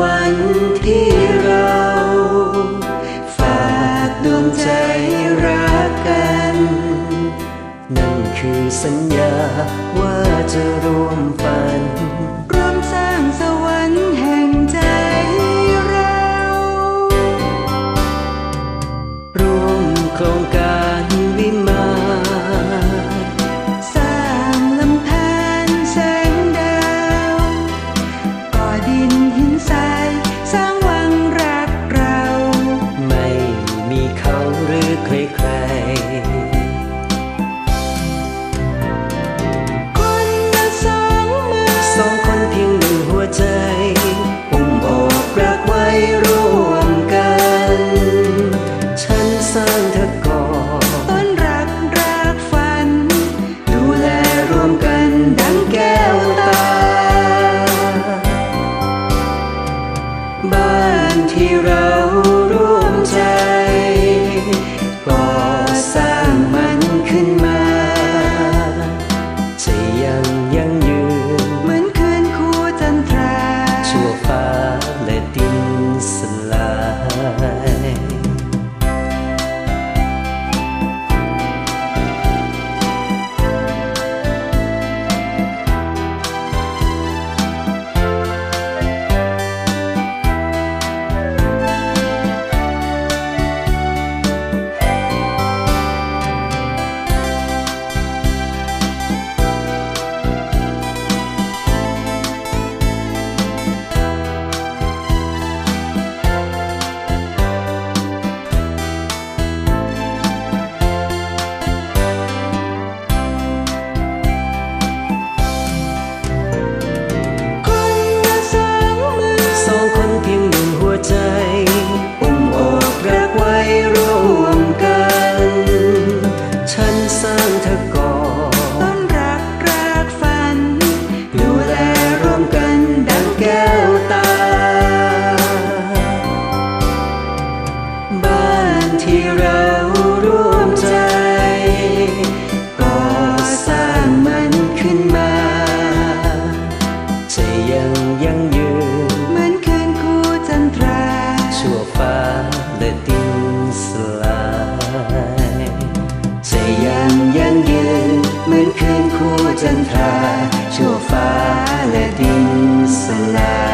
วันที่เราฝากดวงใจรักกัน นั่นคือสัญญาว่าจะร่วมฝัน ยั่งยืน เหมือนคืนคู่จันทรา ชั่วฟ้าและดินสลายจะยังยั่งยืน เหมือนคืนคู่จันทรา ชั่วฟ้าและดินสลาย